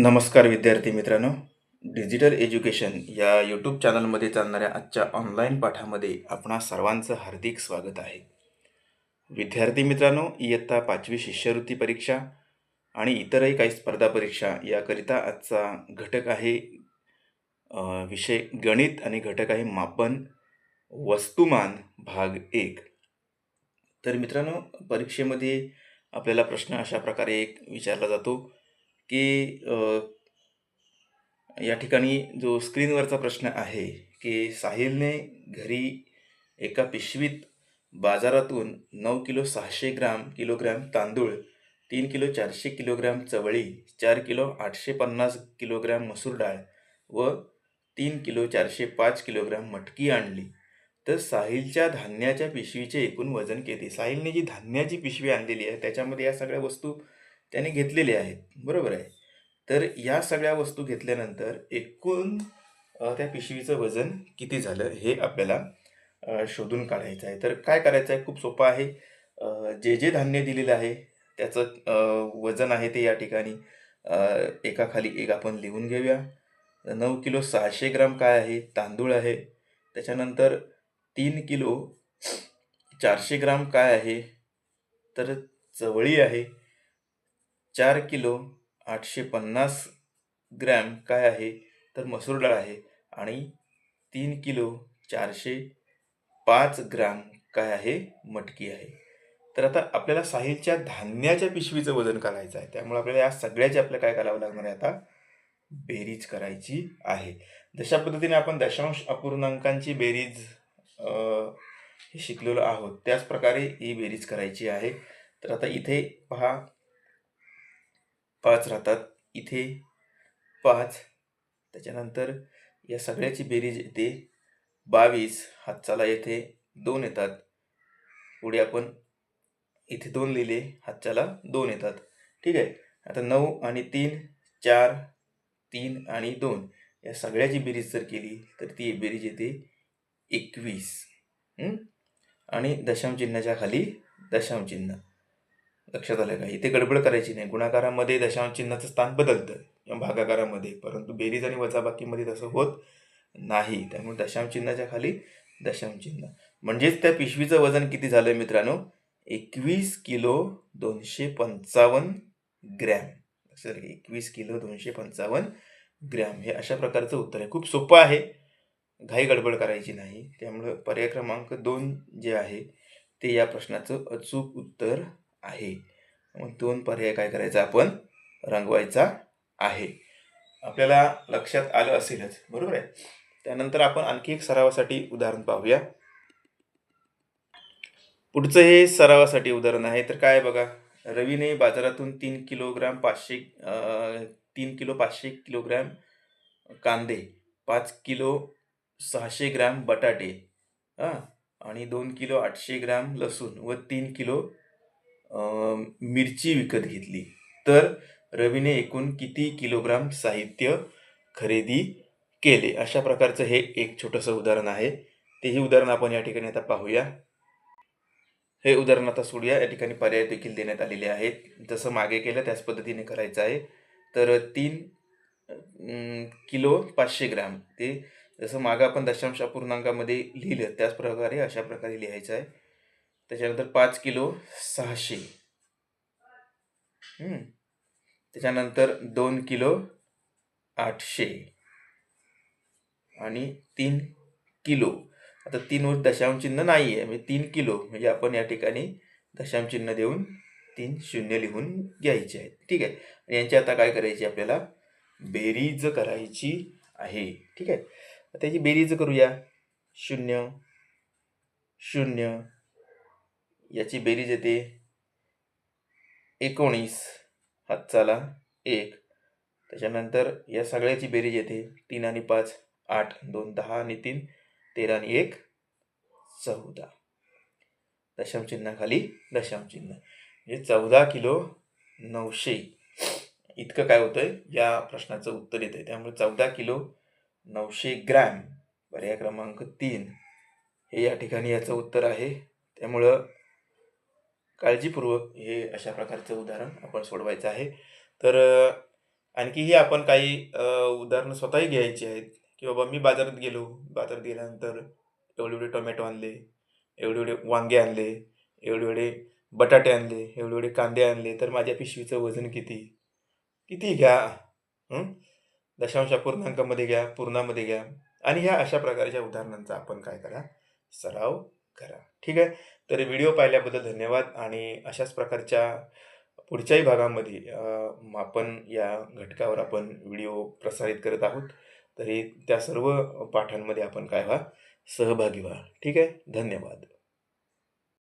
नमस्कार विद्यार्थी मित्रांनो. डिजिटल एज्युकेशन या यूट्यूब चॅनलमध्ये चालणाऱ्या आजच्या ऑनलाईन पाठामध्ये आपणा सर्वांचं हार्दिक स्वागत आहे. विद्यार्थी मित्रांनो इयत्ता पाचवी शिष्यवृत्ती परीक्षा आणि इतरही काही स्पर्धा परीक्षा याकरिता आजचा घटक आहे विषय गणित आणि घटक आहे मापन वस्तुमान भाग एक. तर मित्रांनो परीक्षेमध्ये आपल्याला प्रश्न अशा प्रकारे एक विचारला जातो. की या ठिकाणी जो स्क्रीनवरचा प्रश्न आहे की साहिलने घरी एका पिशवीत बाजारातून नऊ किलो सहाशे ग्राम किलोग्रॅम तांदूळ तीन किलो चारशे किलोग्रॅम चवळी चार किलो आठशे पन्नास किलोग्रॅम मसूर डाळ व तीन किलो चारशे पाच किलोग्रॅम मटकी आणली. तर साहिलच्या धान्याच्या पिशवीचे एकूण वजन किती? साहिलने जी धान्याची पिशवी आणलेली आहे त्याच्यामध्ये या सगळ्या वस्तू त्याने घेतलेले आहेत. बरोबर आहे. तर या सगळ्या वस्तू घेतल्यानंतर एकूण त्या पिशवीचं वजन किती झालं हे आपल्याला शोधून काढायचं आहे. तर काय करायचं आहे? खूप सोपं आहे. जे जे धान्य दिलेलं आहे त्याचं वजन आहे ते या ठिकाणी एकाखाली एक आपण लिहून घेऊया. नऊ किलो सहाशे ग्राम काय आहे? तांदूळ आहे. त्याच्यानंतर तीन किलो चारशे ग्राम काय आहे? तर चवळी आहे. चार किलो आठशे पन्नास ग्रॅम काय आहे? तर मसूर डाळ आहे. आणि तीन किलो चारशे पाच ग्राम काय आहे? मटकी आहे. तर आता आपल्याला साहिलच्या धान्याच्या पिशवीचं वजन करायचं आहे. त्यामुळे आपल्याला या सगळ्याची आपल्याला काय करावं लागणार आहे आता? बेरीज करायची आहे. जशा पद्धतीने आपण दशांश अपूर्णांकांची बेरीज हे शिकलेलो आहोत त्याच प्रकारे ही बेरीज करायची आहे. तर आता इथे पहा पाच राहतात. इथे पाच. त्याच्यानंतर या सगळ्याची बेरीज येते. बावीस हातचाला येथे दोन येतात. पुढे आपण इथे दोन लिहिले. हातच्याला दोन येतात. ठीक आहे? आता नऊ आणि तीन चार तीन आणि दोन. या सगळ्याची बेरीज जर केली तर ती बेरीज येते एकवीस. आणि दशमचिन्हाच्या खाली दशमचिन्ह लक्षात आलं का? इथे गडबड करायची नाही. गुणाकारामध्ये दशांशचिन्हाचं स्थान बदलतं. किंवा भागाकारामध्ये. परंतु बेरीज आणि वजाबाकीमध्ये तसं होत नाही. त्यामुळे दशांशचिन्हाच्या खाली दशांशचिन्ह म्हणजेच त्या पिशवीचं वजन किती झालं मित्रांनो? एकवीस किलो दोनशे पंचावन्न ग्रॅम. लक्षात आलं एकवीस किलो दोनशे पंचावन्न ग्रॅम. हे अशा प्रकारचं उत्तर आहे. खूप सोपं आहे. घाई गडबड करायची नाही. त्यामुळं पर्याय क्रमांक दोन जे आहे ते या प्रश्नाचं अचूक उत्तर आहे. मग दोन पर्याय काय करायचा? आपण रंगवायचा आहे. आपल्याला लक्षात आलं असेलच. बरोबर आहे? त्यानंतर आपण आणखी एक सरावासाठी उदाहरण पाहूया. पुढचं हे सरावासाठी उदाहरण आहे. तर काय बघा? रवीने बाजारातून तीन किलोग्राम पाचशे तीन किलो पाचशे किलोग्रॅम कांदे पाच किलो सहाशे ग्रॅम बटाटे हां आणि दोन किलो आठशे ग्रॅम लसूण व तीन किलो मिरची विकत घेतली. तर रवीने एकूण किती किलोग्राम साहित्य खरेदी केले? अशा प्रकारचं हे एक छोटंसं उदाहरण आहे. तेही उदाहरण आपण या ठिकाणी आता पाहूया. हे उदाहरण आता सोडूया. या ठिकाणी पर्याय देखील देण्यात आलेले आहेत. जसं मागे केलं त्याच पद्धतीने करायचं आहे. तर तीन किलो पाचशे ग्रॅम. ते जसं मागं आपण दशांश अपूर्णांकामध्ये लिहिलं त्याच प्रकारे अशा प्रकारे लिहायचं आहे. त्याच्यानंतर पाच किलो सहाशे. त्याच्यानंतर दोन किलो आठशे. आणि तीन किलो. आता तीनवर दशांश चिन्ह नाही आहे म्हणजे तीन किलो. म्हणजे आपण या ठिकाणी दशांश चिन्ह देऊन तीन शून्य लिहून घ्यायचे आहेत. ठीक आहे? आणि यांची आता काय करायची आपल्याला? बेरीज करायची आहे. ठीक आहे? त्याची बेरीज करूया. शून्य शून्य याची बेरीज येते. एकोणीस हातचाला एक. त्याच्यानंतर या सगळ्याची बेरीज येते. तीन आणि पाच आठ दोन दहा आणि तीन तेरा आणि एक चौदा. दशांशचिन्हाखाली दशांशचिन्ह म्हणजे चौदा किलो नऊशे. इतकं काय होतंय? या प्रश्नाचं उत्तर येतं आहे त्यामुळे चौदा किलो नऊशे ग्रॅम पर्याय क्रमांक तीन. हे या ठिकाणी याचं उत्तर आहे. त्यामुळं काळजीपूर्वक हे अशा प्रकारचं उदाहरण आपण सोडवायचं आहे. तर आणखीही आपण काही उदाहरणं स्वतःही घ्यायची आहेत. की बाबा मी बाजारात गेलो. बाजारात गेल्यानंतर एवढे एवढे टोमॅटो आणले एवढे एवढे वांगे आणले एवढे एवढे बटाटे आणले एवढे एवढे कांदे आणले. तर माझ्या पिशवीचं वजन किती? किती घ्या? दशांश पूर्णांकामध्ये घ्या पूर्णामध्ये घ्या. आणि ह्या अशा प्रकारच्या उदाहरणांचा आपण काय करा? सराव करा. ठीक आहे? तर व्हिडिओ पाहिल्याबद्दल धन्यवाद आणि अशाच प्रकारच्या पुढच्याही भागामध्ये आपण मापन या घटकावर आपण व्हिडिओ प्रसारित करत आहोत. तरी त्या सर्व पाठांमध्ये आपण काय व्हा? सहभागी व्हा. ठीक आहे? धन्यवाद.